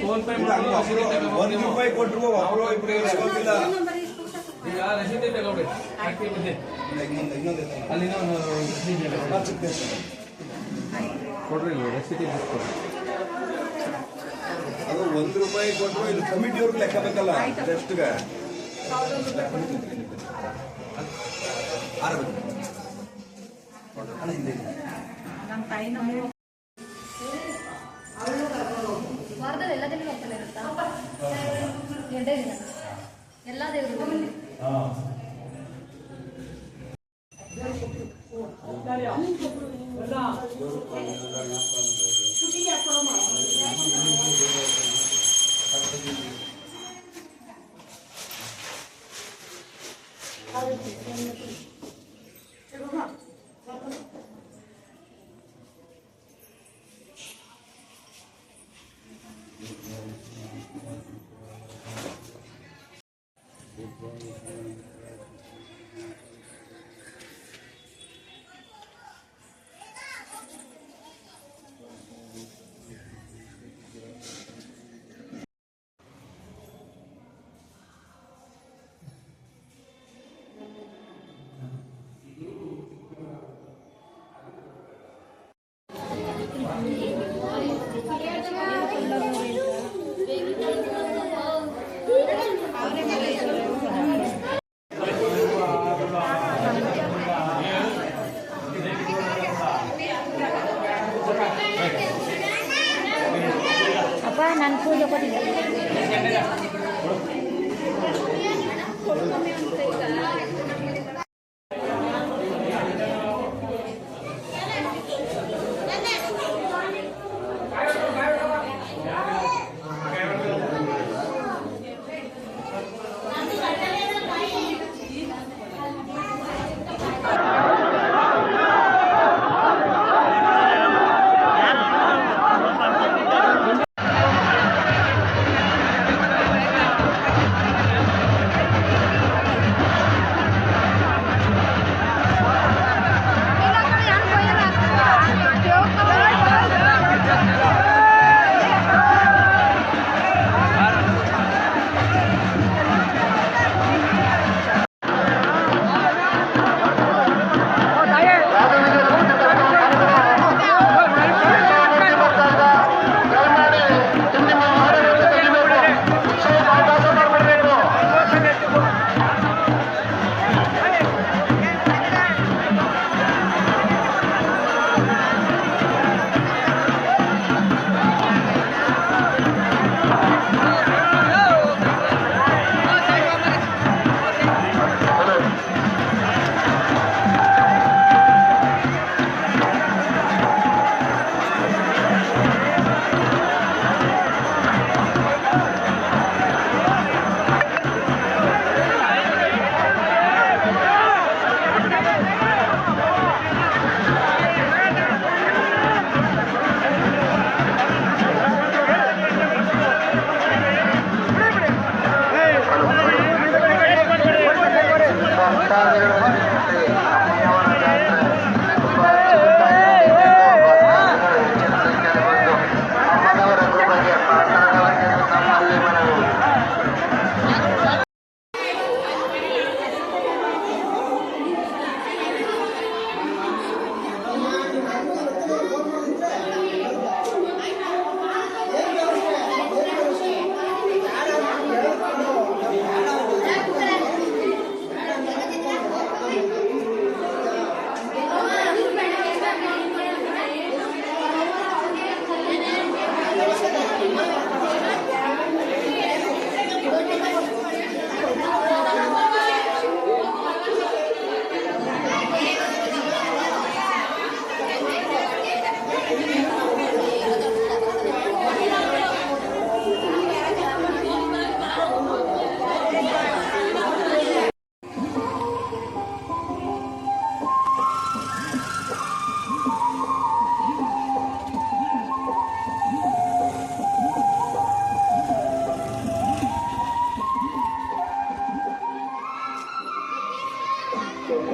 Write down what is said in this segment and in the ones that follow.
Phone pay ರೂಪಾಯಿ ಕೊಟ್ಟರು ಒಬ್ಬರು ಇಬ್ರು ಇಸ್ಕೊಂಡಿಲ್ಲ ಈಗ ರಸೀದಿ ತಗೊಳ್ಳಿ ಹಾಕಿ ಬಂದೆ ಇನ್ನೊಂದು ಇನ್ನೊಂದು ಇದೆ. ಅಲ್ಲಿನ ಒಂದು. ಕೊಡ್ರಿ ಇಲ್ಲಿ ರಸೀದಿ ಕೊಡ್ರಿ. ಅದು ಒಂದು ರೂಪಾಯಿ ಕೊಟ್ಟರು ಇಲ್ಲಿ ಕಮಿಟಿಯವ್ರಿಗೆ ಲೆಕ್ಕ ಬೇಕಲ್ಲ ಟೆಸ್ಟ್ಗೆ ವಾರದಲ್ಲಿ ಗಡ್ಡೆ ಗಿಡ ಎಲ್ಲ ದೇವರು Buat.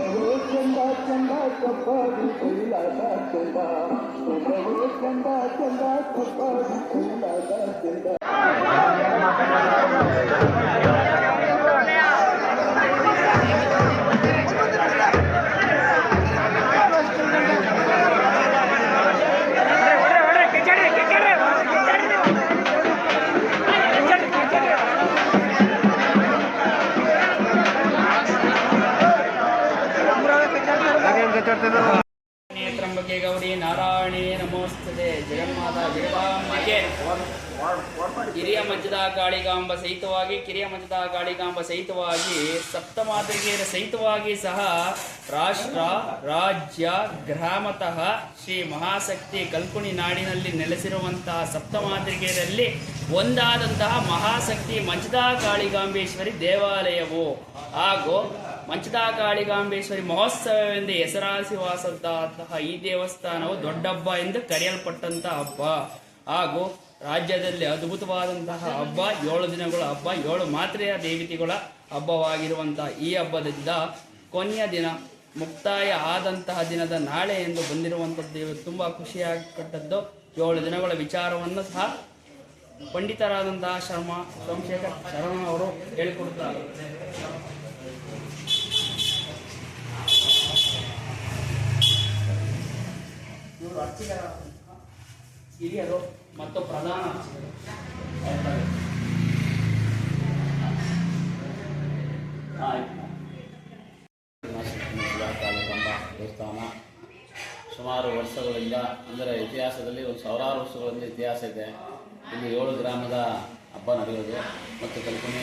ನಾನು ಪೂಜೆ ಕೊಟ್ಟಿದ್ದೆ ನೇತ್ರಂಬಕೆ ಕಾಳಿಗಾಂಬ ಸಹಿತವಾಗಿ, ಕಿರಿಯ ಮಂಚದ ಕಾಳಿಗಾಂಬ ಸಹಿತವಾಗಿ ಸಪ್ತಮಾತೃಕೆಯರ ಸಹಿತವಾಗಿ ಸಹ ರಾಷ್ಟ್ರ, ರಾಜ್ಯ, ಗ್ರಾಮತಃ ಶ್ರೀ ಮಹಾಶಕ್ತಿ ಕಲ್ಕುಣಿ ನಾಡಿನಲ್ಲಿ ನೆಲೆಸಿರುವಂತಹ ಸಪ್ತಮಾತೃಕೆಯರಲ್ಲಿ ಒಂದಾದಂತಹ ಮಹಾಶಕ್ತಿ ಮಂಚದಾ ಕಾಳಿಗಾಂಬೇಶ್ವರಿ ದೇವಾಲಯವು. ಹಾಗೂ ಮಂಚದ ಕಾಳಿಗಾಂಬೇಶ್ವರಿ ಮಹೋತ್ಸವವೆಂದು ಹೆಸರಾಸಿವಾಸಂತಹ ಈ ದೇವಸ್ಥಾನವು ದೊಡ್ಡಬ್ಬ ಎಂದು ಕರೆಯಲ್ಪಟ್ಟಂತಹ ಹಬ್ಬ. ಹಾಗೂ ರಾಜ್ಯದಲ್ಲಿ ಅದ್ಭುತವಾದಂತಹ ಹಬ್ಬ, ಏಳು ದಿನಗಳ ಹಬ್ಬ, ಏಳು ಮಾತ್ರೆಯ ದೇವತೆಗಳ ಹಬ್ಬವಾಗಿರುವಂತಹ ಈ ಹಬ್ಬದಿಂದ ಕೊನೆಯ ದಿನ, ಮುಕ್ತಾಯ ಆದಂತಹ ದಿನದ ನಾಳೆ ಎಂದು ಬಂದಿರುವಂಥದ್ದು ತುಂಬ ಖುಷಿಯಾಗಟ್ಟದ್ದು ಏಳು ದಿನಗಳ ವಿಚಾರವನ್ನು ಸಹ ಪಂಡಿತರಾದಂತಹ ಶರ್ಮ, ಸೋಮಶೇಖರ್ ಶರಣ ಅವರು ಹೇಳಿಕೊಡುತ್ತಾರೆ. ಹಿರಿಯರು ಮತ್ತು ಪ್ರಧಾನ. ದೇವಸ್ಥಾನ ಸುಮಾರು ವರ್ಷಗಳಿಂದ, ಅಂದರೆ ಇತಿಹಾಸದಲ್ಲಿ ಒಂದು ಸಾವಿರಾರು ವರ್ಷಗಳಿಂದ ಇತಿಹಾಸ ಇದೆ. ಇಲ್ಲಿ ಏಳು ಗ್ರಾಮದ ಹಬ್ಬ ನಡೆಯೋದು. ಮತ್ತು ಕಲ್ಪನೆ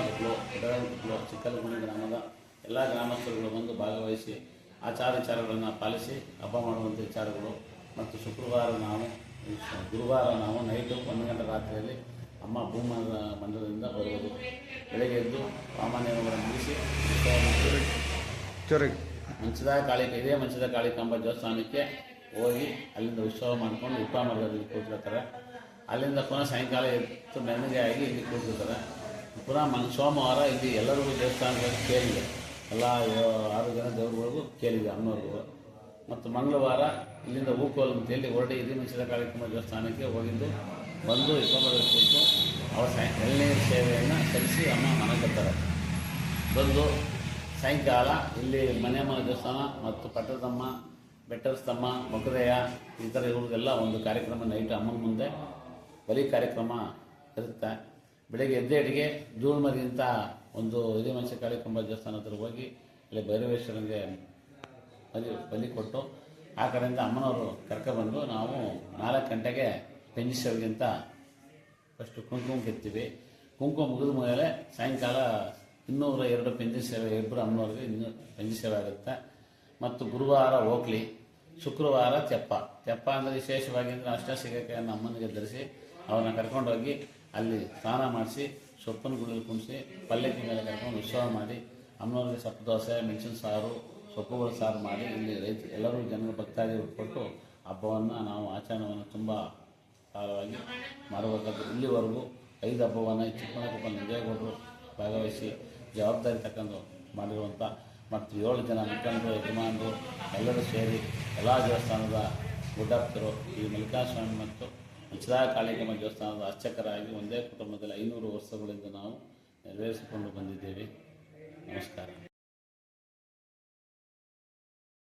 ಗುಟ್ಲು ಬೆಳ್ಳುಳ್ಳಿ ಗುಟ್ಲು ಚಿಕ್ಕಲಗುಣಿ ಗ್ರಾಮದ ಎಲ್ಲ ಗ್ರಾಮಸ್ಥರುಗಳು ಬಂದು ಭಾಗವಹಿಸಿ ಆಚಾರ ವಿಚಾರಗಳನ್ನು ಪಾಲಿಸಿ ಹಬ್ಬ ಮಾಡುವಂಥ ವಿಚಾರಗಳು. ಮತ್ತು ಶುಕ್ರವಾರ ನಾವು ಗುರುವಾರ ನಾವು ನೈಟು ಒಂದು ಗಂಟೆ ರಾತ್ರಿಯಲ್ಲಿ ಅಮ್ಮ ಭೂಮ ಮಂದಿರದಿಂದ ಬರುವುದು. ಬೆಳಗ್ಗೆ ಎದ್ದು ಸಾಮಾನ್ಯವಾಗಿ ಮುಗಿಸಿ ಮಂಚದ ಕಾಳಿ ಇದೇ ಮಂಚದ ಕಾಳಿ ಕಂಬ ದೇವಸ್ಥಾನಕ್ಕೆ ಹೋಗಿ ಅಲ್ಲಿಂದ ಉತ್ಸವ ಮಾಡ್ಕೊಂಡು ಉಪ ಮರದಲ್ಲಿ ಕೂತಿರ್ತಾರೆ ಅಲ್ಲಿಂದ ಪುನಃ ಸಾಯಂಕಾಲ ಎತ್ತು ಮೆರವಣಿಗೆ ಆಗಿ ಇಲ್ಲಿ ಕೂತಿರ್ತಾರೆ ಪುನಃ ಮನ್ ಸೋಮವಾರ ಇಲ್ಲಿ ಎಲ್ಲರಿಗೂ ದೇವಸ್ಥಾನಗಳಿಗೆ ಕೇಳಿದೆ. ಎಲ್ಲ ಆರು ಜನ ದೇವರುಗಳಿಗೂ ಕೇಳಿದೆ ಅನ್ನೋದು ಮತ್ತು ಮಂಗಳವಾರ ಇಲ್ಲಿಂದ ಹೂಕೋಲ್ ಅಂತ ಹೇಳಿ ಹೊರಡಿ ಮುಂಚಿನ ಕಾರ್ಯಕ್ರಮ ದೇವಸ್ಥಾನಕ್ಕೆ ಹೋಗಿದ್ದು, ಬಂದು ಇಪ್ಪತ್ತೊಂಬತ್ತು ಕುರಿತು ಅವರ ಸಾಯ ಎಳ್ನೀರು ಸೇವೆಯನ್ನು ಸಲ್ಲಿಸಿ ಅಮ್ಮ ಮನೆ ಬರ್ತಾರೆ ಬಂದು ಸಾಯಂಕಾಲ ಇಲ್ಲಿ ಮನೆಯಮ್ಮ ದೇವಸ್ಥಾನ ಮತ್ತು ಪಟ್ಟದಮ್ಮ, ಬೆಟ್ಟದ ಸ್ತಮ್ಮ ಮೊಗದೆಯ ಈ ಥರ ಇವ್ರಿಗೆಲ್ಲ ಒಂದು ಕಾರ್ಯಕ್ರಮ ನೈಟ್ ಅಮ್ಮನ ಮುಂದೆ ಬಲಿ ಕಾರ್ಯಕ್ರಮ ಇರುತ್ತೆ. ಬೆಳಗ್ಗೆ ಎದ್ದೇಟಿಗೆ ಜೂನ್ ಅಂತ ಒಂದು ಮನುಷ್ಯ ಕಾರ್ಯಕ್ರಮ ದೇವಸ್ಥಾನ ಹೋಗಿ ಅಲ್ಲಿ ಭೈರವೇಶ್ವರನಿಗೆ ಬಲಿ ಬಲಿ ಕೊಟ್ಟು ಆ ಕಡೆಯಿಂದ ಅಮ್ಮನವರು ಕರ್ಕೊಬಂದು ನಾವು ನಾಲ್ಕು ಗಂಟೆಗೆ ಪೆಂಜಿಸೋಗಿಂತ ಫಸ್ಟು ಕುಂಕುಮ ಕೆತ್ತೀವಿ ಕುಂಕುಮ ಮುಗಿದ ಮೇಲೆ ಸಾಯಂಕಾಲ ಇನ್ನೂರ ಎರಡು ಪೆಂಜಿ ಸೇವೆ ಇಬ್ಬರು ಅಮ್ಮನವ್ರಿಗೆ ಇನ್ನೂ ಪೆಂಜಿ ಸೇವೆ ಆಗುತ್ತೆ. ಮತ್ತು ಗುರುವಾರ ಹೋಗ್ಲಿ, ಶುಕ್ರವಾರ ತೆಪ್ಪ. ತೆಪ್ಪ ಅಂದರೆ ವಿಶೇಷವಾಗಿ ಅಂದರೆ ಅಷ್ಟಸಿಗಕ್ಕೆ ಅಮ್ಮನಿಗೆ ಧರಿಸಿ ಅವ್ರನ್ನ ಕರ್ಕೊಂಡೋಗಿ ಅಲ್ಲಿ ಸ್ನಾನ ಮಾಡಿಸಿ ಸೊಪ್ಪನ ಗುಡಿಯಲ್ಲಿ ಕುಣಿಸಿ ಪಲ್ಯಕ್ಕೆ ಮೇಲೆ ಕರ್ಕೊಂಡು ಉತ್ಸವ ಮಾಡಿ, ಅಮ್ಮನವ್ರಿಗೆ ಸೊಪ್ಪು, ದೋಸೆ, ಮೆಣಸಿನ ಸಾರು ಸೊಪ್ಪುಗಳ ಸಾರು ಮಾಡಿ ಇಲ್ಲಿ ರೈತ, ಎಲ್ಲರೂ ಜನರು ಭಕ್ತಾದಿಗಳು ಕೊಟ್ಟು ಹಬ್ಬವನ್ನು ನಾವು ಆಚರಣೆಯನ್ನು ತುಂಬ ಕಾಲವಾಗಿ ಮಾಡಬೇಕಾದ್ರೆ ಇಲ್ಲಿವರೆಗೂ ಐದು ಹಬ್ಬವನ್ನು ಚಿಕ್ಕಮಗಳೂರು ನಂಜೇಗೌಡರು ಭಾಗವಹಿಸಿ ಜವಾಬ್ದಾರಿ ತಕ್ಕಂಡು ಮಾಡಿರುವಂಥ ಮತ್ತು ಏಳು ಜನ ಮುಖಂಡರು, ಯಜಮಾನರು ಎಲ್ಲರೂ ಸೇರಿ ಎಲ್ಲ ದೇವಸ್ಥಾನದ ಗುಡ್ಡಾಪ್ತರು, ಈ ಮಲ್ಲಿಕಾಸ್ವಾಮಿ ಮತ್ತು ಮಂಚದಾ ಕಾಳಿಕಮ್ಮ ದೇವಸ್ಥಾನದ ಅರ್ಚಕರಾಗಿ ಒಂದೇ ಕುಟುಂಬದಲ್ಲಿ ಐನೂರು ವರ್ಷಗಳಿಂದ ನಾವು ನೆರವೇರಿಸಿಕೊಂಡು ಬಂದಿದ್ದೇವೆ. ನಮಸ್ಕಾರ.